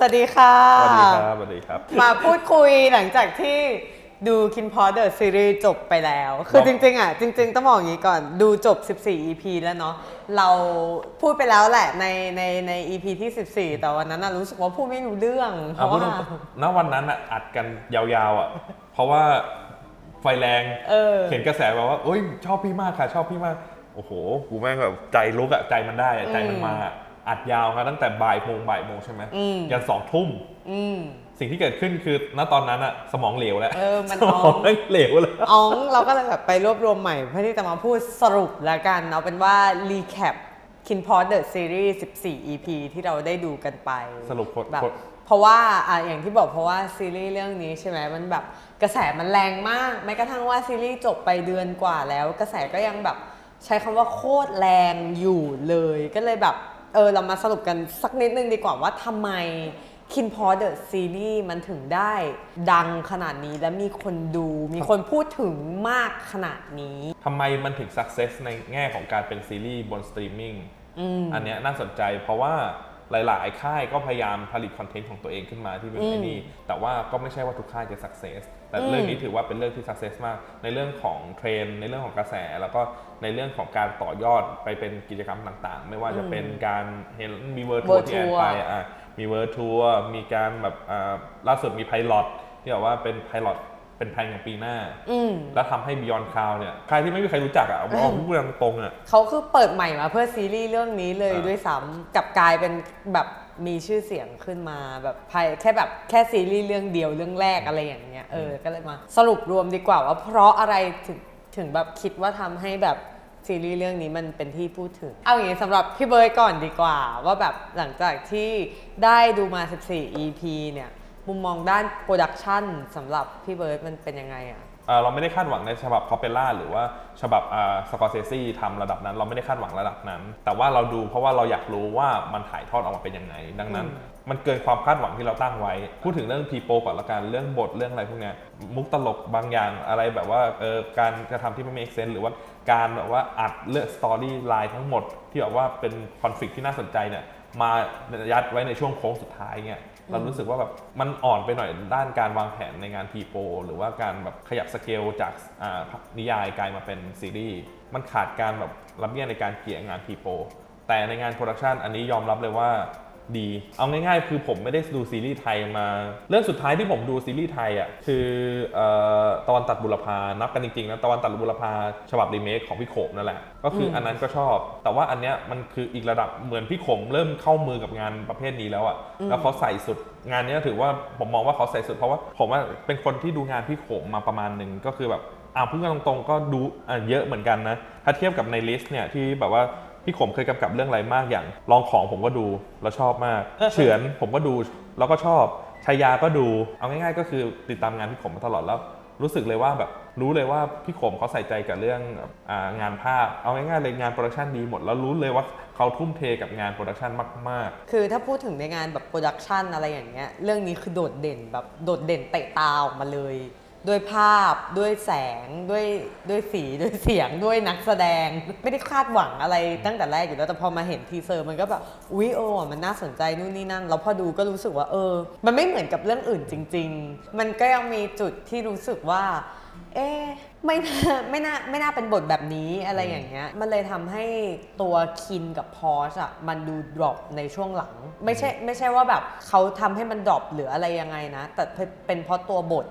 สวัสดีค่ะ สวัสดีครับ สวัสดีครับ มาพูดคุยหลังจากที่ดูคินพอเดอร์ซีรีส์จบไปแล้ว คือครับจริง ๆ อะ จริง ๆ ต้องบอกอย่างนี้ก่อนดูจบ 14 EP แล้วเนาะเราพูดไปแล้วแหละในในใน EP ที่ 14 แต่วันนั้นน่ะรู้สึกว่าพูดไม่รู้เรื่อง เพอะราะพูดว่าตรงๆณวันนั้นอะอัดกันยาวๆอะ เพราะว่าไฟแรงเออเห็นกระแสแบบว่าเอ้ยชอบพี่มากค่ะ ชอบพี่มาก โอ้โห กูแม่งแบบใจลุกอะใจมันได้อะใจมันมา อะอัดยาวครับตั้งแต่บ่ายโมงบ่ายโมงใช่ไหมอืมยันสองทุ่มอืมสิ่งที่เกิดขึ้นคือณตอนนั้นอะสมองเหลวแล้วเออมันสมอ๋อองไม่งเหลวแล้วอ๋องเราก็เลยแบบไปรวบรวมใหม่เพื่อที่จะมาพูดสรุปแล้วกันเอาเป็นว่า recap คินพอเดอร์ซีรีส์14 EP ที่เราได้ดูกันไป สรุปคนแบบคนเพราะว่าอะอย่างที่บอกเพราะว่าซีรีส์เรื่องนี้ใช่ไหมมันแบบกระแสมันแรงมากแม้กระทั่งว่าซีรีส์จบไปเดือนกว่าแล้ว กระแสก็ยังแบบใช้คำว่าโคตรแรงอยู่เลยก็เลยแบบ เออเรามาสรุปกันสักนิดนึงดีกว่าว่าทำไมคินพอเดอะซีรีส์มันถึงได้ดังขนาดนี้และมีคนดูมีคนพูดถึงมากขนาดนี้ ทำไมมันถึง success ในแง่ของการเป็นซีรีส์บนสตรีมมิ่งอันเนี้ยน่าสนใจเพราะว่าหลาย ๆ ค่ายก็พยายามผลิตคอนเทนต์ของตัวเองขึ้นมาที่เป็นไอ้นี่แต่ว่าก็ไม่ใช่ว่าทุกค่ายจะ success แต่เรื่องนี้ถือว่าเป็นเรื่องที่ success มาก ในเรื่องของเทรนด์ในเรื่องของกระแส แล้วก็ในเรื่องของการต่อยอดไปเป็นกิจกรรมต่างๆ ไม่ว่าจะเป็นการเห็นมีเวิร์ทัว World ร์ที่แอน Tour ไปอะมีเวิร์ทัวร์มีการแบบอ่าล่าสุดมีไพลอตที่บอกว่าเป็นไพลอตเป็นแพลนของปีหน้าอืมแล้วทำให้ Beyond Cloud เนี่ย ใครที่ไม่มีใครรู้จักอะเอาเอาพูดตรงๆอะเขาคือเปิดใหม่มาเพื่อซีรีส์เรื่องนี้เลยอ่าด้วยซ้ำกลับกลายเป็นแบบ มีชื่อเสียงขึ้นมาแบบภายแค่แบบแค่ซีรีส์เรื่องเดียวเรื่องแรกอะไรอย่างเงี้ยเออก็เลยมาสรุปรวมดีกว่าว่าเพราะอะไรถึงถึงแบบคิดว่าทำให้แบบซีรีส์เรื่องนี้มันเป็นที่พูดถึง เอาอย่างนี้สำหรับพี่เบิร์ดก่อนดีกว่า ว่าแบบหลังจากที่ได้ดูมา 14 EP เนี่ย มุมมองด้านโปรดักชันสำหรับพี่เบิร์ดมันเป็นยังไงอะ เราไม่ได้คาดหวังในฉบับคอเปล่าหรือว่าฉบับสกอร์เซซี่ทำระดับนั้น เราไม่ได้คาดหวังระดับนั้น แต่ว่าเราดูเพราะว่าเราอยากรู้ว่ามันถ่ายทอดออกมาเป็นยังไง ดังนั้น มันเกินความคาดหวังที่เราตั้งไว้ พูดถึงเรื่องพีโปก่อนละกันเรื่องบทเรื่องอะไรพวกนี้มุกตลกบางอย่างอะไรแบบว่าเออการกระทำที่ไม่ make sense หรือว่าการแบบว่าอัดเลือกสตอรี่ไลน์ทั้งหมด ที่แบบว่าเป็นคอนฟ lict ที่น่าสนใจเนี่ยมายัดไว้ในช่วงโค้งสุดท้ายเงี้ย เรารู้สึกว่าแบบมันอ่อนไปหน่อยด้านการวางแผนในงานพีโปหรือว่าการแบบขยับสเกลจากนิยายกลายมาเป็นซีรีส์มันขาดการแบบรับเบี้ยในการเกี่ยงานพีโปแต่ในงานโปรดักชันอันนี้ยอมรับเลยว่า ดี เอาง่ายๆ คือผมไม่ได้ดูซีรีส์ไทยมา เรื่องสุดท้ายที่ผมดูซีรีส์ไทยอะคือเอ่อตอนตัดบุรพานับกันจริงๆนะตอนตัดบุรพาฉบับรีเมคของพี่โขมนั่นแหละ ก็คืออันนั้นก็ชอบ แต่ว่าอันเนี้ยมันคืออีกระดับเหมือนพี่โขมเริ่มเข้ามือกับงานประเภทนี้แล้วอะแล้วเขาใส่สุดงานเนี้ยถือว่าผมมองว่าเขาใส่สุดเพราะว่าผมว่าเป็นคนที่ดูงานพี่โขมมาประมาณหนึ่งก็คือแบบอ่าพูดกันตรงๆก็ดูอะเยอะเหมือนกันนะ ถ้าเทียบกับในลิสต์เนี่ยที่แบบว่า พี่ขมเคยกำกับเรื่องอะไรมากอย่างลองของผมก็ดูแล้วชอบมาก เฉือนผมก็ดูแล้วก็ชอบชายาก็ดูเอาง่ายๆ ก็คือติดตามงานพี่ขมมาตลอดแล้ว รู้สึกเลยว่าแบบรู้เลยว่าพี่ขมเขาใส่ใจกับเรื่องอ่างานภาพ เอาง่ายๆเลยงานโปรดักชันดีหมดแล้วรู้เลยว่าเขาทุ่มเทกับงานโปรดักชันมากคือถ้าพูดถึงในงานแบบโปรดักชันอะไรอย่างเงี้ยเรื่องนี้คือโดดเด่นแบบโดดเด่นเตะตาออกมาเลย ด้วยภาพด้วยแสงด้วยด้วยสีด้วยเสียงด้วยนักแสดง ไม่ได้คาดหวังอะไรตั้งแต่แรกอยู่แล้วแต่พอมาเห็นทีเซอร์มันก็แบบอุ๊ยโอ้มันน่าสนใจนู่นนี่นั่นแล้วพอดูก็รู้สึกว่าเออ มันไม่เหมือนกับเรื่องอื่นจริง ๆ มันก็ยังมีจุดที่รู้สึกว่า เอ๊ะไม่น่าไม่น่าไม่น่าเป็นบทแบบนี้อะไรอย่างเงี้ย มันเลยทำให้ตัวคินกับพอชอะมันดูดรอปในช่วงหลัง ไม่ใช่ไม่ใช่ว่าแบบเขาทำให้มันดรอปหรืออะไรยังไงนะ แต่เป็นเพราะตัวบท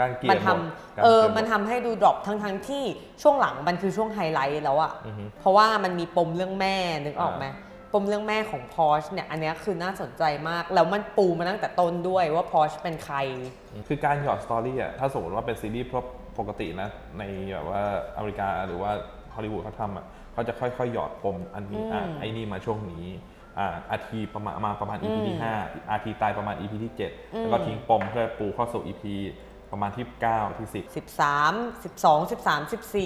การเกลี่ยมันบททำการเออกลี่ยบทมันทำให้ดูดรอปทั้งทั้งๆที่ช่วงหลังมันคือช่วงไฮไลท์แล้วอะอือฮึเพราะว่ามันมีปมเรื่องแม่นึกออกไหมอ่ปมเรื่องแม่ของพอชเนี่ยอันเนี้ยคือน่าสนใจมาก แล้วมันปูมาตั้งแต่ต้นด้วยว่าพอชเป็นใคร คือการหยอดสตอรี่อะถ้าสมมติว่าเป็นซีรีส์ปกตินะ ในแบบว่าอเมริกาหรือว่าฮอลลีวูดเขาทำอะเขาจะค่อยๆ หยอดปมอันนี้อะอืมไอ้นี่มาช่วงนี้อ่าอาทีประมาณมาประมาณ EP ที่ห้าอาทีตายประมาณ EP ที่เจ็ดแล้วก็ทิ้งปมเพื่อปูเข้าสู่ EP ประมาณที่เก้าที่สิบ13 12 13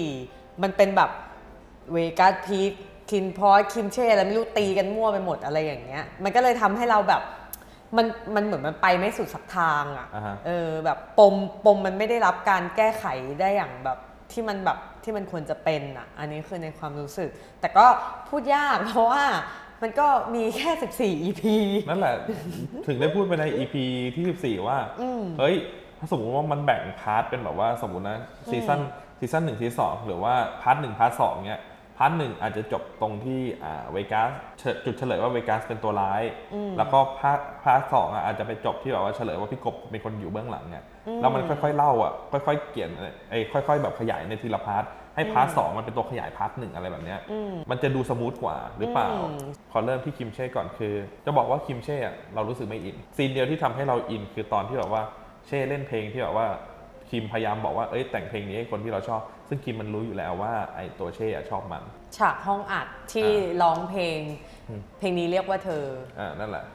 14 มันเป็นแบบเวกัสพีคคินพอสคิมเช่อะไรไม่รู้ตีกันมั่วไปหมดอะไรอย่างเงี้ย มันก็เลยทำให้เราแบบมันมันเหมือนมันไปไม่สุดสักทางอะอ่าฮะ เออแบบปมปมมันไม่ได้รับการแก้ไขได้อย่างแบบที่มันแบบที่มันควรจะเป็นอะอันนี้คือในความรู้สึก แต่ก็พูดยากเพราะว่ามันก็มีแค่ 14 EP นั่นแหละ ถึงได้พูดไปใน EP ที่ 14 ว่าอืมเฮ้ย ถ้าสมมติว่ามันแบ่งพาร์ทเป็นแบบว่าสมมตินะซีซั่นซีซั่นหนึ่งซีซั่นสองหรือว่าพาร์ทหนึ่งพาร์ทสองเนี้ยพาร์ทหนึ่งอาจจะจบตรงที่อ่าเวกัสจุดเฉลยว่าเวกัสเป็นตัวร้าย แล้วก็พาร์ทพาร์ทสองอะอาจจะไปจบที่แบบว่าเฉลยว่าพี่กบเป็นคนอยู่เบื้องหลังเนี่ยแล้วมันค่อยๆเล่าอะค่อยๆเกี่ยนไอ้ค่อย ๆ แบบขยายในทีละพาร์ทให้พาร์ทสองมันเป็นตัวขยายพาร์ทหนึ่งอะไรแบบเนี้ยมันจะดูสมูทกว่าหรือเปล่าอืมขอเริ่มที่คิมเช่ก่อนคือ จะบอกว่าคิมเช่อะเรารู้สึกไม่อินซีนเดียวที่ทำให้เราอินคือตอนที่แบบว่า เช่เล่นเพลงที่แบบว่าคิมพยายามบอกว่าเอ้ยแต่งเพลงนี้ให้คนที่เราชอบ ซึ่งคิมมันรู้อยู่แล้วว่าไอ้ตัวเช่อะชอบมัน ฉากห้องอัดที่อ่าร้องเพลงอืมเพลงนี้เรียกว่าเธออ่านั่นแหละ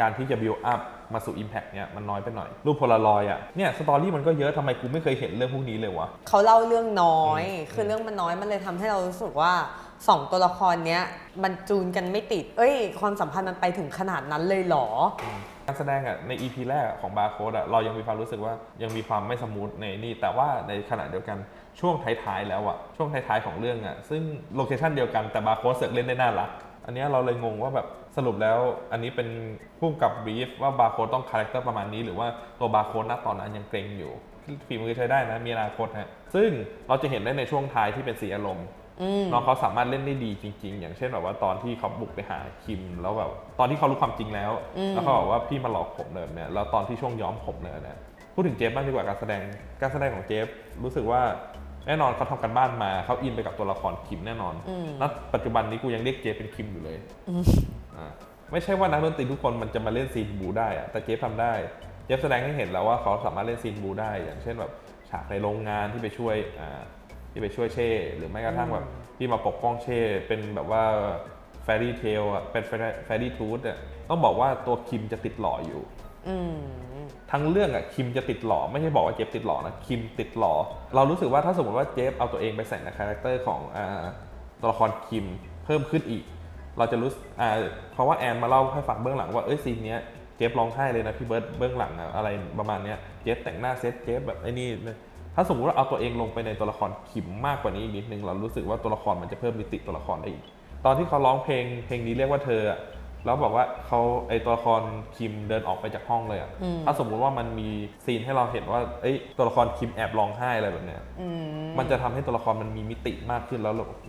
การที่จะบิวอัพมาสู่ Impact เนี่ยมันน้อยไปหน่อย รูปโพลารอยด์อะเนี่ยสตอรี่มันก็เยอะทำไมกูไม่เคยเห็นเรื่องพวกนี้เลยวะเขาเล่าเรื่องน้อยอืมคือเรื่องมันน้อยมันเลยทำให้เรารู้สึกว่าสองตัวละครเนี้ยมันจูนกันไม่ติด เอ้ย ความสัมพันธ์มันไปถึงขนาดนั้นเลยเหรอ การแสดงอะใน EP แรกของบาร์โค้ดอะเรายังมีความรู้สึกว่ายังมีความไม่สมูทในนี่ แต่ว่าในขณะเดียวกันช่วงท้ายๆแล้วอะช่วงท้ายๆของเรื่องอะซึ่งโลเคชันเดียวกันแต่บาร์โค้ดเสือกเล่นได้น่ารัก อันนี้เราเลยงงว่าแบบสรุปแล้วอันนี้เป็นพุ่มกับบรีฟว่าบาร์โค้ดต้องคาแรคเตอร์ประมาณนี้ หรือว่าตัวบาร์โค้ดณตอนนั้นยังเกรงอยู่ฝีมือใช้ได้นะมีอนาคตฮะซึ่งเราจะเห็นได้ในช่วงท้ายที่เป็นสีอารมณ์ น้องเขาสามารถเล่นได้ดีจริง ๆ อย่างเช่นแบบว่าตอนที่เขาบุกไปหาคิม แล้วแบบตอนที่เขารู้ความจริงแล้วอืมแล้วเขาบอกว่าพี่มาหลอกผมเลยเนี่ยแล้วตอนที่ช่วงย้อมผมเลยเนี่ยพูดถึงเจฟบ้างดีกว่าการแสดงการแสดงของเจฟรู้สึกว่าแน่นอนเขาทำกันบ้านมาเขาอินไปกับตัวละครคิมแน่นอนอืมแล้วปัจจุบันนี้กูยังเรียกเจฟเป็นคิมอยู่เลยอ่าไม่ใช่ว่านักดนตรีทุกคนมันจะมาเล่นซีนบูได้อะแต่เจฟทำได้ เจฟแสดงให้เห็นแล้วว่าเขาสามารถเล่นซีนบูได้ อย่างเช่นแบบฉากในโรงงานที่ไปช่วยอ่า ที่ไปช่วยเช่ หรือไม่กระทั่งแบบที่มาปกป้องเช่ เป็นแบบว่าแฟรี่เทลอะเป็นแฟรี่ทูธอะต้องบอกว่าตัวคิมจะติดหล่ออยู่อืมทั้งเรื่องอะคิมจะติดหล่อไม่ใช่บอกว่าเจฟติดหล่อนะคิมติดหล่อเรารู้สึกว่าถ้าสมมติว่าเจฟเอาตัวเองไปใส่ในคาแรคเตอร์ของอ่าตัวละครคิมเพิ่มขึ้นอีก เราจะรู้สึกอ่าเพราะว่าแอนมาเล่าให้ฟังเบื้องหลังว่าเอ้ยซีนเนี้ยเจฟร้องไห้เลยนะพี่เบิร์ดเบื้องหลังอะอะไรประมาณเนี้ยเจฟแต่งหน้าเซตเจฟแบบไอ้นี่นะ ถ้าสมมติว่าเอาตัวเองลงไปในตัวละครคิมมากกว่านี้อีกนิดนึงเรารู้สึกว่าตัวละครมันจะเพิ่มมิติตัวละครได้อีก ตอนที่เขาร้องเพลงเพลงนี้เรียกว่าเธออะแล้วบอกว่าเขาไอตัวละครคิมเดินออกไปจากห้องเลยอะอืมถ้าสมมุติว่ามันมีซีนให้เราเห็นว่าเอ้ยตัวละครคิมแอบร้องไห้อะไรแบบเนี้ยอืมมันจะทำให้ตัวละครมันมีมิติมากขึ้นแล้วเราโอ้โห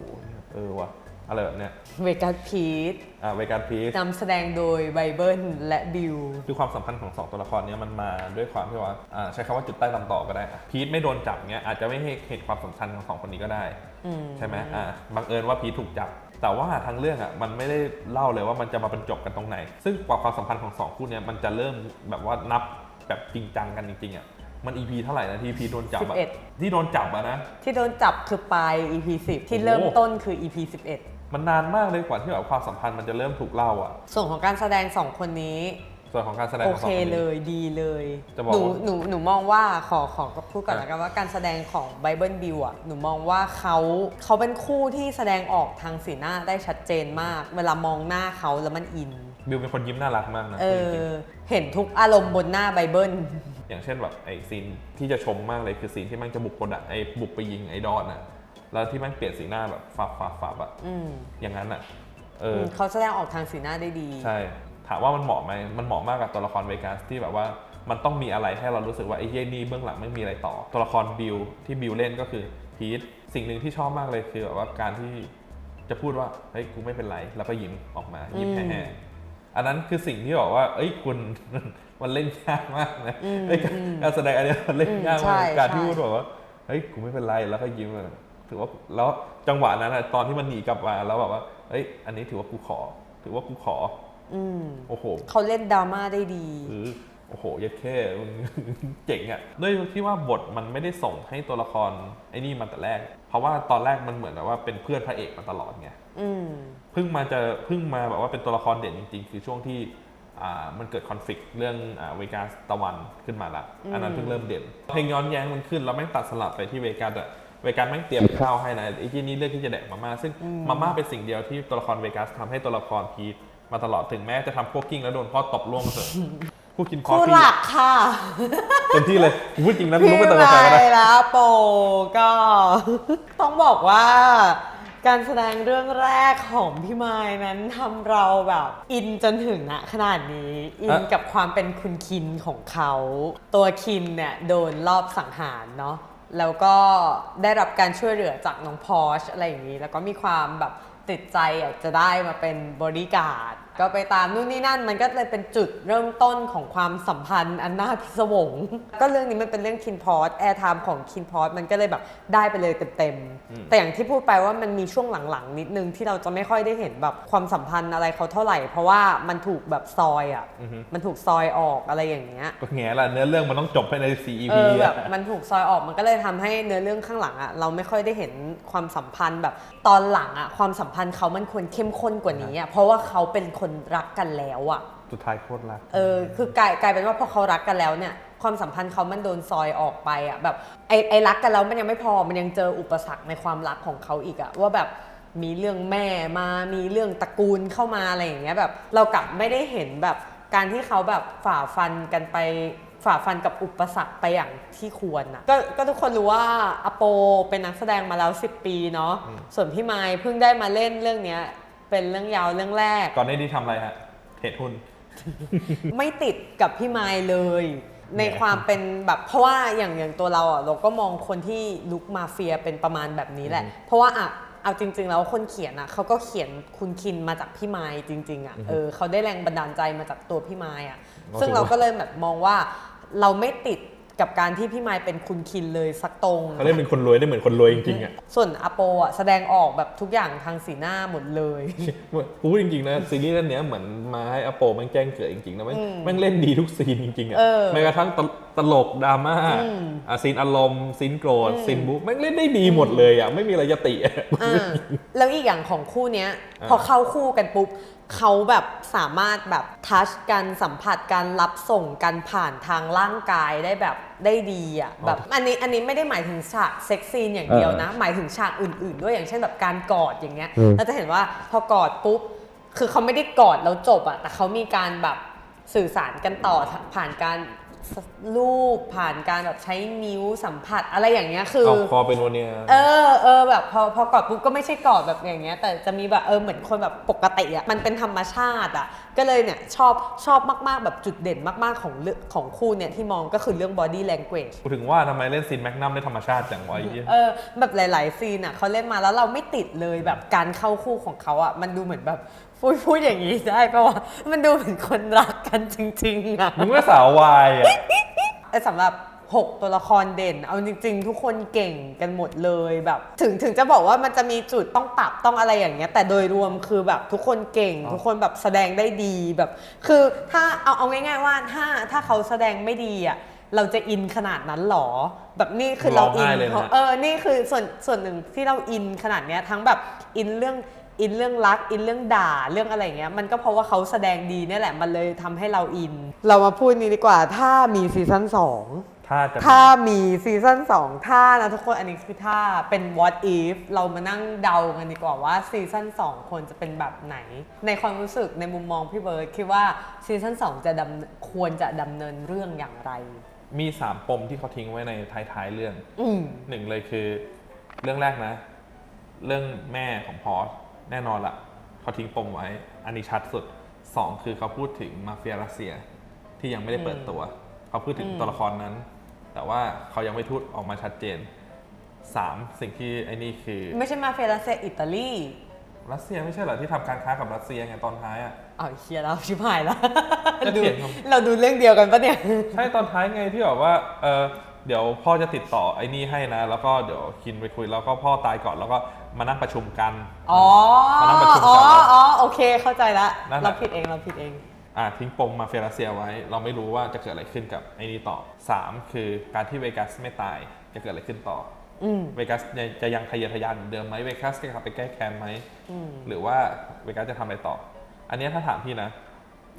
เออวะ อะไรแบบเนี้ยเวกัสพีทอ่าเวการพีซนำแสดงโดยไบเบิลและบิวคือความสัมพันธ์ของสองตัวละครเนี้ยมันมาด้วยความที่ว่าอ่าใช้คำว่าจุดใต้ตำต่อก็ได้อะพีทไม่โดนจับเนี้ยอาจจะไม่ให้เห็นความสำคัญของสองคนนี้ก็ได้อืมใช่ไหมอ่าบังเอิญว่าพีทถูกจับแต่ว่าทางเรื่องอะมันไม่ได้เล่าเลยว่ามันจะมาบรรจบกันตรงไหน ซึ่งกว่าความสัมพันธ์ของสองคู่เนี้ยมันจะเริ่มแบบว่านับแบบจริงจังกันจริงๆอะมัน EP เท่าไหร่นะที่พีทโดนจับอะ11ที่โดนจับอะนะ ที่โดนจับคือปลาย EP 10 ที่โอ้โหเริ่มต้นคือ EP มันนานมากเลยกว่าที่แบบความสัมพันธ์มันจะเริ่มถูกเล่าอะ11ส่วนของการแสดงสองคนนี้ ส่วนของการแสดงโอของเคสองคนเลนี้ ยดีเลยจะบอกหนูว่าหนูหนูมองว่าขอขอพูดก่อนอะ แล้วกันว่าการแสดงของไบเบิลบิวอะหนูมองว่าเขาเขาเป็นคู่ที่แสดงออกทางสีหน้าได้ชัดเจนมาก เวลามองหน้าเขาแล้วมันอิน บิวเป็นคนยิ้มน่ารักมากนะเอจริงอ เห็นทุกอารมณ์บนหน้าไบเบิล ๆอย่างเช่นแบบไอ้ซีนที่จะชมมากเลยคือซีนที่แมันจะบุกโกดักไอ้บุกไปยิงไอ้ดอนอะ แล้วที่แมันเปลี่ยนสีหน้าแบบฟับฟับฟับอะอืมอย่างนั้นอะเออมเขาแสดงออกทางสีหน้าได้ดี ใช่ ถามว่ามันเหมาะไหมมันเหมาะมากกับตัวละครเวกัสที่แบบว่ามันต้องมีอะไรให้เรารู้สึกว่าไอ้เฮียนี่เบื้องหลังไม่มีอะไรต่อ ตัวละครบิลที่บิลเล่นก็คือพีทสิ่งหนึ่งที่ชอบมากเลยคือแบบว่าการที่จะพูดว่าเฮ้ยกูไม่เป็นไรแล้วก็ยิ้มออกมายิ้มอืมแห่ๆอันนั้นคือสิ่งที่บอกว่า เอ้ยคุณ มันเล่นยากมากนะอืมไอ้การอืมการแสดงอันเนี้ยมันเล่นยากอืมใช่มากการที่ใช่พูดบอกว่าเฮ้ยกูไม่เป็นไรแล้วก็ยิ้มอะ ถือว่าแล้วจังหวะนั้นอะตอนที่มันหนีกลับมาแล้วแบบว่าเฮ้ยอันนี้ถือว่ากูขอ ถือว่ากูขออืมโอ้โหเขาเล่นดราม่าได้ดีหรือโอ้โหยัดแค่มึงเจ๋งอะ่ะด้วยที่ว่าบทมันไม่ได้ส่งให้ตัวละครไอ้นี่มาแต่แรก เพราะว่าตอนแรกมันเหมือนแบบว่าเป็นเพื่อนพระเอกมาตลอดไงอืมเพิ่งมาจะเพิ่งมาแบบว่าเป็นตัวละครเด่นจริง ๆ คือช่วงที่อ่ามันเกิดคอนฟ lict เรื่องอ่าเวกัสตะวันขึ้นมาละอันนั้นเพิ่งเริ่มเด่นเพลงย้อนแย้งมันขึ้นแล้วแม่งตัดสลับไปที่เวกัสอะ เวกัสแม่งเตรียมข้าวให้นะไอ้ที่นี่เลือกที่จะแดกมาม่าซึ่งมาม่าเป็นสิ่งเดียวที่ตัวละครเวกัสทำให้ตัวละครพีทมาตลอดถึงแม้จะทำพวกกิ้งแล้วโดนพ่อตบล่วงเถอะคู่กินคอคู่ฟี่หลักค่ะเต็มที่เลยกูพูดจริงนะพี่รู้ไปไมเติมกาแฟก็ได้และโปก็ ต้องบอกว่า การแสดงเรื่องแรกของพี่มายนั้นทำเราแบบอินจนถึงณขนาดนี้ อินเอ๊ะกับความเป็นคุณคินของเขา ตัวคินเนี่ยโดนรอบสังหารเนาะ แล้วก็ได้รับการช่วยเหลือจากน้องพอชอะไรอย่างนี้ แล้วก็มีความแบบติดใจอยากจะได้มาเป็นบริการด ก็ไปตามนู่นนี่นั่นมันก็เลยเป็นจุดเริ่มต้นของความสัมพันธ์อันน่าพิศวง ก็เรื่องนี้มันเป็นเรื่องคินพอสแอร์ไทม์ของคินพอสมันก็เลยแบบได้ไปเลยเต็มๆ แต่อย่างที่พูดไปว่ามันมีช่วงหลังๆ นิดนึงที่เราจะไม่ค่อยได้เห็นแบบความสัมพันธ์อะไรเขาเท่าไหร่ เพราะว่ามันถูกแบบซอยอะอือฮึมันถูกซอยออกอะไรอย่างเงี้ยก็แง่ละเนื้อเรื่องมันต้องจบภายใน 4 EP เออแบบอะมันถูกซอยออกมันก็เลยทำให้เนื้อเรื่องข้างหลังอะเราไม่ค่อยได้เห็นความสัมพันธ์แบบตอนหลังอะความสัมพันธ์เขามันควรเข้มข้นกว่านี้อะเพราะว่าเขาเป็นคนรักกันแล้วอะสุดท้ายโคตรรัก เออคือกลายกลายเป็นว่าพอเขารักกันแล้วเนี่ย ความสัมพันธ์เขามันโดนซอยออกไปอะแบบไอ้ไอ้รักกันแล้วมันยังไม่พอมันยังเจออุปสรรคในความรักของเขาอีกอะว่าแบบมีเรื่องแม่มามีเรื่องตระกูลเข้ามาอะไรอย่างเงี้ยแบบเรากลับไม่ได้เห็นแบบการที่เขาแบบฝ่าฟันกันไปฝ่าฟันกับอุปสรรคไปอย่างที่ควรนะก็ก็ทุกคนรู้ว่าอโปเป็นนักแสดงมาแล้ว 10 ปีเนาะส่วนพี่ไม้เพิ่งได้มาเล่นเรื่องเนี้ย เป็นเรื่องยาวเรื่องแรก ก่อนหน้านี้ทำอะไรฮะเทรดหุ้น ไม่ติดกับพี่ไม้เลย ในเนี่ยความเป็นแบบเพราะว่าอย่างอย่างตัวเราอะเราก็มองคนที่ลุกมาเฟียเป็นประมาณแบบนี้แหละ เพราะว่าอะเอาจริง ๆ แล้วคนเขียนอะเขาก็เขียนคุณคินมาจากพี่ไม้จริงๆอะเออเขาได้แรงบันดาลใจมาจากตัวพี่ไม้อะก็ซึ่งถือเราว่าก็เลยแบบมองว่าเราไม่ติด กับการที่พี่ไม้เป็นคุณคินเลยสักตรง เขาเล่นเป็นคนรวยได้เหมือนคนรวยจริงๆอะส่วนอโปอะแสดงออกแบบทุกอย่างทางสีหน้าหมดเลย พูดจริงๆนะซีรีส์เรื่องเนี้ยเหมือนมาให้อโปแมันแจ้งเกิดจริงๆนะแม่งอืมแม่งเล่นดีทุกซีนจริงๆอะเออแม้กระทั่งตลตลกดราม่าอืมอะซีนอารมณ์ซีนโกรธซีนบุ๊กแม่งเล่นได้ดีหมดเลยอะไม่มีอะไรจะติอะอ่าแล้วอีกอย่างของคู่เนี้ยอ่าพอเข้าคู่กันปุ๊บ เขาแบบสามารถแบบทัชกันสัมผัสการรับส่งกันผ่านทางร่างกายได้แบบได้ดีอะแบบอันนี้อันนี้ไม่ได้หมายถึงฉากเซ็กซีนอย่างเดียวนะ หมายถึงฉากอื่น ๆ ด้วยอย่างเช่นแบบการกอดอย่างเงี้ยเราจะเห็นว่าพอกอดปุ๊บคือเขาไม่ได้กอดแล้วจบอะแต่เขามีการแบบสื่อสารกันต่อผ่านการ ลูบผ่านการแบบใช้นิ้วสัมผัสอะไรอย่างเงี้ยคือเอาคอเป็นวันเนี้ยเออเออแบบพอพอกอดปุ๊บก็ไม่ใช่กอดแบบอย่างเงี้ยแต่จะมีแบบเออเหมือนคนแบบปกติอะมันเป็นธรรมชาติอะก็เลยเนี่ยชอบชอบมาก ๆ แบบจุดเด่นมาก ๆ ของเรื่องของคู่เนี่ยที่มองก็คือเรื่อง body language พูดถึงว่าทำไมเล่นซีนแมกนัมได้ธรรมชาติจังวะไอ้เหี้ยเออแบบหลาย ๆ ซีนอะเขาเล่นมาแล้วเราไม่ติดเลยแบบการเข้าคู่ของเขาอะมันดูเหมือนแบบ พูดพูดอย่างนี้ได้ปะวะมันดูเหมือนคนรักกันจริงๆอะมึงว่าสาววายอะไอ้สำหรับ 6 ตัวละครเด่น เอาจริง ๆ ทุกคนเก่งกันหมดเลยแบบ ถึงถึงจะบอกว่ามันจะมีจุดต้องปรับต้องอะไรอย่างเงี้ย แต่โดยรวมคือแบบทุกคนเก่งอ๋อทุกคนแบบแสดงได้ดีแบบ คือถ้าเอาเอาง่าย ๆ ว่าถ้าถ้าเขาแสดงไม่ดีอะเราจะอินขนาดนั้นหรอ แบบนี่คือเราอินร้องไห้เลยนะเพราะเออ นี่คือส่วนส่วนหนึ่งที่เราอินขนาดเนี้ยทั้งแบบอินเรื่อง อินเรื่องรักอินเรื่องด่าเรื่องอะไรอย่างเงี้ยมันก็เพราะว่าเขาแสดงดีเนี่ยแหละมันเลยทำให้เราอิน เรามาพูดนี้ดีกว่าถ้ามีซีซั่นสองถ้าจะถ้ามีซีซั่น2ถ้านะทุกคนอันนี้คือถ้าเป็น what if เรามานั่งเดากันดีกว่าว่าซีซั่น2ควรจะเป็นแบบไหน ในความรู้สึกในมุมมองพี่เบิร์ดคิดว่าซีซั่น2จะดำควรจะดำเนินเรื่องอย่างไร มีสามปมที่เขาทิ้งไว้ในท้ายๆเรื่องอืมหนึ่งเลยคือ เรื่องแรกนะ เรื่องแม่ของพอส แน่นอนละเขาทิ้งปมไว้ อันนี้ชัดสุดสองคือเขาพูดถึงมาเฟียรัสเซียที่ยังไม่ได้เปิดตัว เขาพูดถึงอืมตัวละครนั้น แต่ว่าเขายังไม่พูดออกมาชัดเจนสามสิ่งที่ไอ้นี่คือ ไม่ใช่มาเฟรัสเซียอิตาลีรัสเซียไม่ใช่เหรอที่ทำการค้ากับรัสเซียไงตอนท้ายอะเอาเชียร์แล้วชิบหายแล้วจะดูเถียงทำไมเราดูเรื่องเดียวกันปะเนี่ยใช่ตอนท้ายไงที่บอกว่าเออเดี๋ยวพ่อจะติดต่อไอ้นี่ให้นะ แล้วก็เดี๋ยวคินไปคุยแล้วก็พ่อตายก่อนแล้วก็ มานั่งประชุมกัน อ๋อมานั่งประชุมอ๋อกันแล้วอ๋อโอเคเข้าใจละนั่นแหละ เราผิดเองเราผิดเอง อะทิ้งปมมาเฟียรัสเซียไว้ เราไม่รู้ว่าจะเกิดอะไรขึ้นกับไอ้นี่ต่อ 3 คือการที่เวกัสไม่ตายจะเกิดอะไรขึ้นต่ออืมเวกัสจะจะยังทะเยอทะยานเหมือนเดิมไหมเวกัสจะกลับไปแก้แค้นไหมอืมหรือว่าเวกัสจะทำอะไรต่อ อันเนี้ยถ้าถามพี่นะ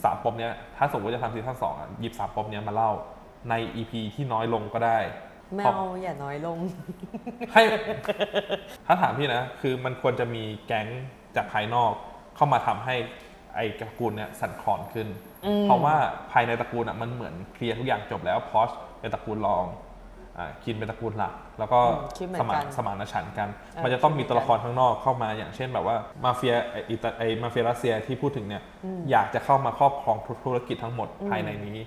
สามปมเนี้ยถ้าสมมติว่าจะทำซีซั่นสองอะหยิบสามปมเนี้ยมาเล่าใน EP ที่น้อยลงก็ได้ แมเพราะวอย่าน้อยลง ให้ถ้าถามพี่นะ คือมันควรจะมีแก๊งจากภายนอกเข้ามาทำให้ไอ้ตระกูลเนี่ยสั่นคลอนขึ้นอืมเพราะว่าภายในตระกูลอะมันเหมือนเคลียร์ทุกอย่างจบแล้วพอชเป็นตระกูลรองอ่าคินเป็นตระกูลหลัก แล้วก็อืมคิดเหมือสนมากันนสมานฉันท์กันเออมันจะต้องมีคิดเหมืตัอนวกันละครข้างนอกเข้ามาอย่างเช่นแบบว่ามาเฟียไอ้อิตาไอ้มาเฟียรัสเซียที่พูดถึงเนี่ยอยากจะเข้ามาครอบครองธุรกิจทั้งหมดภายในนี้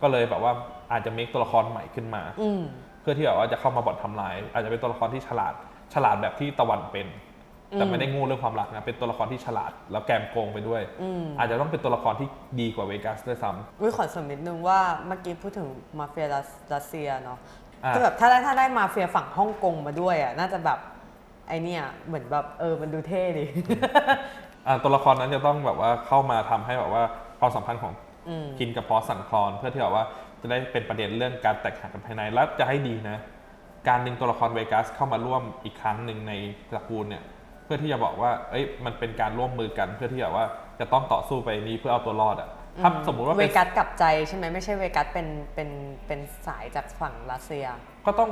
ก็เลยแบบว่าอาจจะมีตัวละครใหม่ขึ้นมาอืมเพื่อที่แบบว่าจะเข้ามาบ่อนทำลาย อาจจะเป็นตัวละครที่ฉลาด ฉลาดแบบที่ตะวันเป็น แต่ไม่ได้โงูเรื่องความรักนะ เป็นตัวละครที่ฉลาด แล้วแกมโกงไปด้วยอืมอาจจะต้องเป็นตัวละครที่ดีกว่าเวกัสด้วยซ้ำวิขอเสริมนิดนึงว่าเมื่อกี้พูดถึงมาเฟียรัสรัสเซียเนาะอ่าคือแบบถ้าได้ถ้าได้มาเฟียฝั่งฮ่องกงมาด้วยอะน่าจะแบบไอเนี่ยเหมือนแบบเออมันดูเท่ดีอ่าตัวละครนั้นจะต้องแบบว่าเข้ามาทำให้แบบว่าความสัมพันธ์ของอืมกินกับพอสสั่นคลอนเพื่อที่แบบว่า จะได้เป็นประเด็นเรื่องการแตกหักกันภายในแล้วจะให้ดีนะ การดึงตัวละครเวกัสเข้ามาร่วมอีกครั้งหนึ่งในตระกูลเนี่ยเพื่อที่จะบอกว่า เอ้ยมันเป็นการร่วมมือกัน เพื่อที่แบบว่าจะต้องต่อสู้ไปนี้เพื่อเอาตัวรอดอะถ้าสมมุติว่าเวเป็นกัสกลับใจใช่ไหมไม่ใช่เวกัสเป็นเป็นเป็นสายจากฝั่งรัสเซีย ก็ต้อง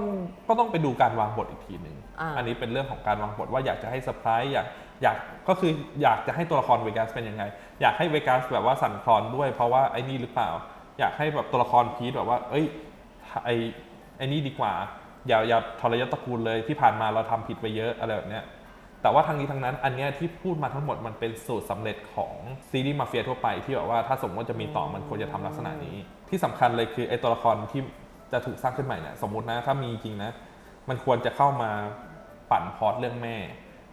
ก็ต้องไปดูการวางบทอีกทีหนึ่งอ่าอันนี้เป็นเรื่องของการวางบทว่าอยากจะให้เซอร์ไพรส์อยากอยากก็คืออยากจะให้ตัวละครเวกัสเป็นยังไง อยากให้เวกัสแบบว่าสั่นคลอนด้วยเพราะว่าไอ้นี่หรือเปล่า อยากให้แบบตัวละครพีทแบบว่า เอ้ยไอ้ไอ้นี่ดีกว่า อย่าอย่าทรยศตระกูลเลยที่ผ่านมาเราทำผิดไปเยอะอะไรแบบเนี้ยแต่ว่าทางนี้ทางนั้นอันเนี้ยที่พูดมาทั้งหมดมันเป็นสูตรสำเร็จของซีรีส์มาเฟียทั่วไปที่แบบว่าถ้าสมมติว่าจะมีต่อมันควรจะทำลักษณะนี้ ที่สำคัญเลยคือไอ้ตัวละครที่จะถูกสร้างขึ้นใหม่เนี่ยสมมตินะถ้ามีจริงนะ มันควรจะเข้ามาปั่นพล็อตเรื่องแม่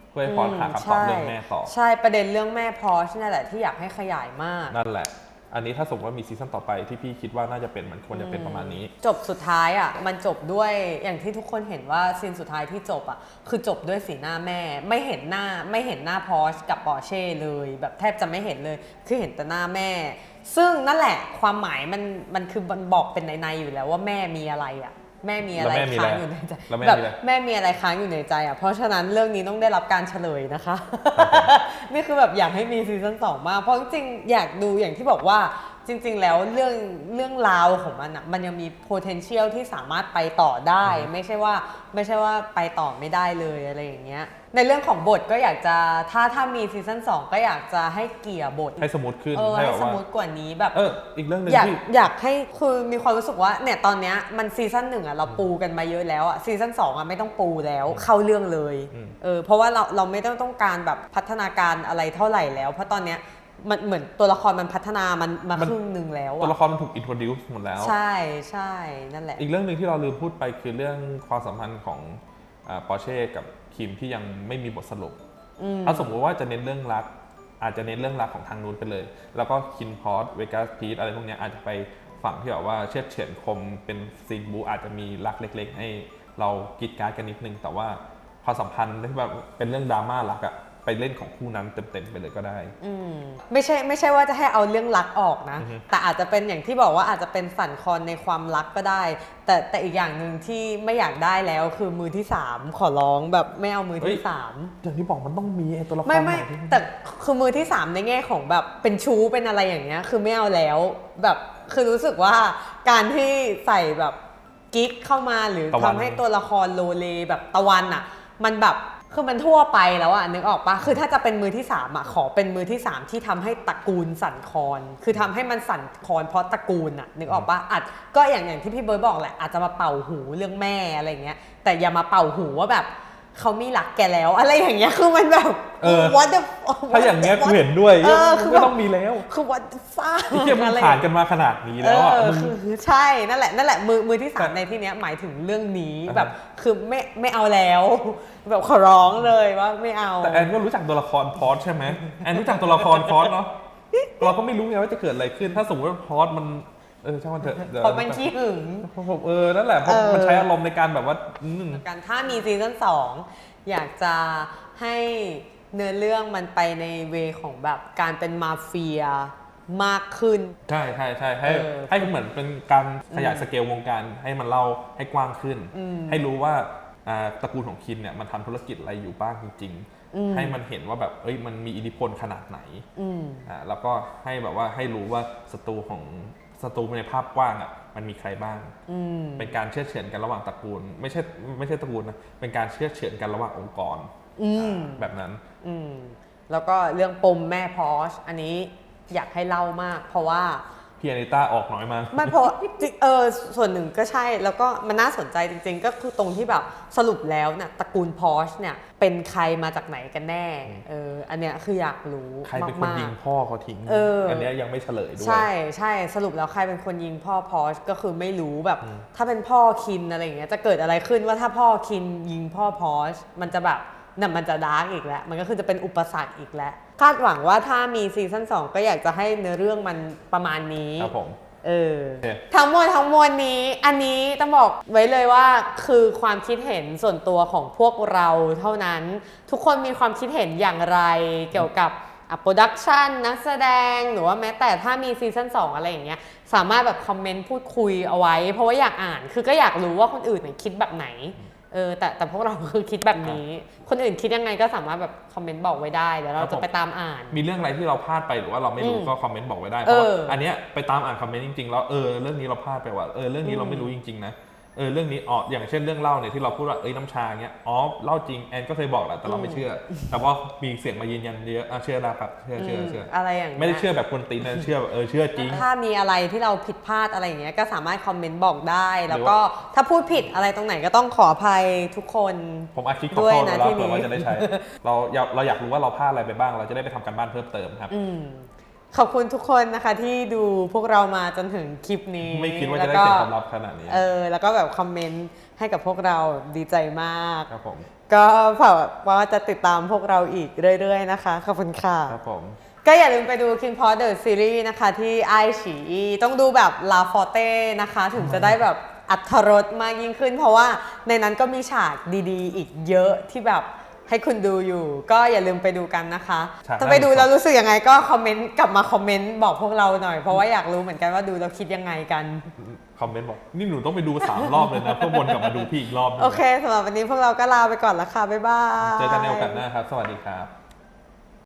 เพื่อให้พล็อตหาคำตอบเรื่องแม่ต่อ ใช่ประเด็นเรื่องแม่พอชนั่นแหละที่อยากให้ขยายมากนั่นแหละ อันนี้ถ้าสมมติว่ามีซีซั่นต่อไปที่พี่คิดว่าน่าจะเป็นมันควรจะเป็นประมาณนี้ จบสุดท้ายอะมันจบด้วยอย่างที่ทุกคนเห็นว่าซีนสุดท้ายที่จบอะคือจบด้วยสีหน้าแม่ ไม่เห็นหน้าไม่เห็นหน้าพอชกับปอร์เช่เลย แบบแทบจะไม่เห็นเลย คือเห็นแต่หน้าแม่ ซึ่งนั่นแหละความหมายมันมันคือมันบอกเป็นในๆอยู่แล้วว่าแม่มีอะไรอะ แม่มีอะไรแล้วแม่มีค้างอะไรอยู่ในใจแล้วแม่แบบมีอะไรแม่มีอะไรค้างอยู่ในใจอะเพราะฉะนั้นเรื่องนี้ต้องได้รับการเฉลยนะคะ นี่คือแบบอยากให้มีซีซั่นสองมากเพราะจริงๆอยากดูอย่างที่บอกว่า จริงๆ แล้วเรื่องเรื่องราวของมันอะมันยังมี potential ที่สามารถไปต่อได้ ไม่ใช่ว่าไม่ใช่ว่าไปต่อไม่ได้เลยอะไรอย่างเงี้ย ในเรื่องของบทก็อยากจะถ้าถ้ามีซีซั่นสองก็อยากจะให้เกี่ยบทให้สมูทขึ้นเออให้ให้แบบสว่ามูทกว่านี้แบบ เอออีกเรื่องหนึ่งอยากที่ อยากให้คือมีความรู้สึกว่าเนี่ยตอนเนี้ยมันซีซั่นหนึ่งอะเราปูกันมาเยอะแล้วอะซีซั่นสองอะไม่ต้องปูแล้วเข้าเรื่องเลยอืม เออเพราะว่าเราเราไม่ต้องต้องการแบบพัฒนาการอะไรเท่าไหร่แล้ว เพราะตอนเนี้ย มันเหมือนตัวละครมันพัฒนามันมาครึ่งหนึ่งแล้วตัวอะละครมันถูกอินโทรดิวส์หมดแล้ว ใช่ใช่นั่นแหละ อีกเรื่องหนึ่งที่เราลืมพูดไปคือเรื่องความสัมพันธ์ของปอร์เช่กับคิมที่ยังไม่มีบทสรุป อืม ถ้าสมมุติว่าจะเน้นเรื่องรัก อาจจะเน้นเรื่องรักของทางนู้นไปเลย แล้วก็คินพอสเวกัสพีทอะไรพวกเนี้ยอาจจะไปฝั่งที่แบบว่าเชือดเฉือนคมเป็นซีนบูอาจจะมีรักเล็ก ๆ ให้เรากรีดกรารกันนิดนึง แต่ว่าความสัมพันธ์ที่แบบเป็นเรื่องดราม่ารักอะ ไปเล่นของคู่นั้นเต็มๆไปเลยก็ได้ อืมไม่ใช่ไม่ใช่ว่าจะให้เอาเรื่องรักออกนะ อือฮึ แต่อาจจะเป็นอย่างที่บอกว่าอาจจะเป็นสั่นคลอนในความรักก็ได้ แต่แต่อีกอย่างหนึ่งที่ไม่อยากได้แล้วคือมือที่สามขอร้องแบบไม่เอามือที่สาม อย่างที่บอกมันต้องมีไอ้ตัวละครไม่ไม่ใหที่แต่คือมือที่สามในแง่ของแบบเป็นชู้เป็นอะไรอย่างเงี้ยคือไม่เอาแล้วแบบคือรู้สึกว่าการที่ใส่แบบกิ๊กเข้ามาหรือตะวัน ทำให้ตัวละครโลเลแบบตะวันอะ มันแบบ คือมันทั่วไปแล้วอะนึกออกปะคือถ้าจะเป็นมือที่สามอะขอเป็นมือที่สามที่ทำให้ตระกูลสั่นคลอน คือทำให้มันสั่นคลอนเพราะตระกูลอะนึกออกปะอาจก็อย่างอย่างที่พี่เบิร์ดบอกแหละอาจจะมาเป่าหูเรื่องแม่อะไรเงี้ยแต่อย่ามาเป่าหูว่าแบบ เขามีหลักแกแล้ว อะไรอย่างเงี้ยคือมันแบบ เออ what the ถ้าอย่างเงี้ยกูเห็นด้วยเออคือไม่แบบต้องมีแล้ว คือ what the fuck ไอ้เหี้ยมึงอะไรผ่านกันมาขนาดนี้แล้วอะเออมึงคือคือใช่นั่นแหละนั่นแหละมือมือที่สามแต่ในที่เนี้ยหมายถึงเรื่องนี้อ่าฮะแบบคือไม่ไม่เอาแล้ว แบบขอร้องเลยว่าไม่เอา แต่แอนก็รู้จักตัวละครพอสใช่ไหมแอนรู้จักตัวละครพอสเนาะเราก็ไม่รู้ไงว่าจะเกิดอะไรขึ้น ถ้าสมมติว่าพอสมัน เออช่างมันเถอะดี๋ยวเพราะมันขี้หึง ผมเออนั่นแหละเพราะเออ มันใช้อารมณ์ในการแบบว่าอืมกันถ้ามีซีซั่นสองอยากจะให้เนื้อเรื่องมันไปในเวของแบบการเป็นมาเฟียมากขึ้น ใช่ใช่ใช่ให้เออให้เหมือนเป็นการขยายสเกลวงการให้มันเล่าให้กว้างขึ้น อืมให้รู้ว่าอ่าตระกูลของคินเนี่ยมันทำธุรกิจอะไรอยู่บ้างจริง อืม ๆ ให้มันเห็นว่าแบบเอ้ยมันมีอิทธิพลขนาดไหน อืม อ่าแล้วก็ให้แบบว่าให้รู้ว่าศัตรูของ ศัตรูในภาพกว้างอะมันมีใครบ้างอืมเป็นการเชื่อดเฉือนกันระหว่างตระกูล ไม่ใช่ไม่ใช่ตระกูลนะเป็นการเชื่อดเฉือนกันระหว่างองค์กรอืมแบบนั้นอืมแล้วก็เรื่องปมแม่พอชอันนี้อยากให้เล่ามาก เพราะว่า พี่อานิต้าออกน้อยมากไม่เพราะจริงเออส่วนหนึ่งก็ใช่แล้วก็มันน่าสนใจจริง ๆ ก็คือตรงที่แบบสรุปแล้วเนี่ยตระกูลพอชเนี่ยเป็นใครมาจากไหนกันแน่เอออันเนี้ยคืออยากรู้ใครเป็นคนมากๆยิงพ่อเขาทิ้งเอออันเนี้ยยังไม่เฉลยด้วย ใช่ใช่สรุปแล้วใครเป็นคนยิงพ่อพอชก็คือไม่รู้แบบ ถ้าเป็นพ่อคินอะไรอย่างเงี้ยจะเกิดอะไรขึ้นว่าถ้าพ่อคินยิงพ่อพอชมันจะแบบน่ะมันจะดาร์กอีกแล้ว มันก็คือจะเป็นอุปสรรคอีกแล้ว คาดหวังว่าถ้ามีซีซั่น2 ก็อยากจะให้เนื้อเรื่องมันประมาณนี้ครับผม เออโอเคทั้งหมดทั้งมวลนี้ อันนี้ต้องบอกไว้เลยว่าคือความคิดเห็นส่วนตัวของพวกเราเท่านั้น ทุกคนมีความคิดเห็นอย่างไรเกี่ยวกับโปรดักชันนักแสดงหรือว่าแม้แต่ถ้ามีซีซั่น2 อะไรอย่างเงี้ยสามารถแบบคอมเมนต์พูดคุยเอาไว้ เพราะว่าอยากอ่านคือก็อยากรู้ว่าคนอื่นเนี่ยคิดแบบไหน เออแต่แต่พวกเราคือคิดแบบนี้ คนอื่นคิดยังไงก็สามารถแบบคอมเมนต์บอกไว้ได้เดี๋ยวเราครับผจะมไปตามอ่าน มีเรื่องอะไรที่เราพลาดไปหรือว่าเราไม่รู้อืมก็คอมเมนต์บอกไว้ได้เพเอราะว่าออัอันเนี้ยไปตามอ่านคอมเมนต์จริงๆแล้วเออเรื่องนี้เราพลาดไปว่ะเออเรื่องนี้เราไม่รู้จริงๆนะ เออเรื่องนี้อ๋ออย่างเช่นเรื่องเล่าเนี่ยที่เราพูดว่าเอ้ยน้ำชาเงี้ยอ๋อเล่าจริงแอนก็เคยบอกแหละแต่เราไม่เชื่อ แต่ว่ามีเสียงมายืนยันเยอะอะเชื่อนะครับเชื่อเชื่อเชื่ออะไรอย่างงี้ยไม่ได้เชื่อแบบคนตีนนะเชื่อแบบเออเชื่อจริง ถ้ามีอะไรที่เราผิดพลาดอะไรอย่างเงี้ยก็สามารถคอมเมนต์บอกได้ แล้วหรือก็ว่าถ้าพูดผิดอะไรตรงไหนก็ต้องขออภัยทุกคนผมอาคิดขอด้วยโทษนะไว้แล้วที่นี้เผื่อว่าจะได้ใช้เราอยากเราอยากรู้ว่าเราพลาดอะไรไปบ้าง เราจะได้ไปทำการบ้านเพิ่มเติมครับอืม ขอบคุณทุกคนนะคะที่ดูพวกเรามาจนถึงคลิปนี้ไม่คิดว่าจะได้แล้วเสียงก็ตอบรับขนาดนี้ เออ แล้วก็แบบคอมเมนต์ให้กับพวกเราดีใจมาก ครับผม ก็ฝากว่าจะติดตามพวกเราอีกเรื่อย ๆ นะคะ ขอบคุณค่ะ ครับผม ก็อย่าลืมไปดู King p o t The Series นะคะ ที่ไอฉีต้องดูแบบลาฟอเต้นะคะ ถึงจะได้แบบอัธรสมากยิ่งขึ้น เพราะว่าในนั้นก็มีฉากดี ๆ อีกเยอะที่แบบ ให้คุณดูอยู่ ก็อย่าลืมไปดูกันนะคะ ฉากถ้าไปดูน่าดูแล้วรู้สึกยังไงก็คอมเมนต์กลับมาคอมเมนต์บอกพวกเราหน่อย เพราะว่าอยากรู้เหมือนกันว่าดูแล้วคิดยังไงกัน คอมเมนต์บอก นี่หนูต้องไปดูสามรอบเลยนะเพื่อวนกลับมาดูพี่อีกรอบหนึงโอเคสำหรับวันนี้พวกเราก็ลาไปก่อนละค่ะบ๊ายบาย เจอกันในโอกาสหน้าครับ สวัสดีครับ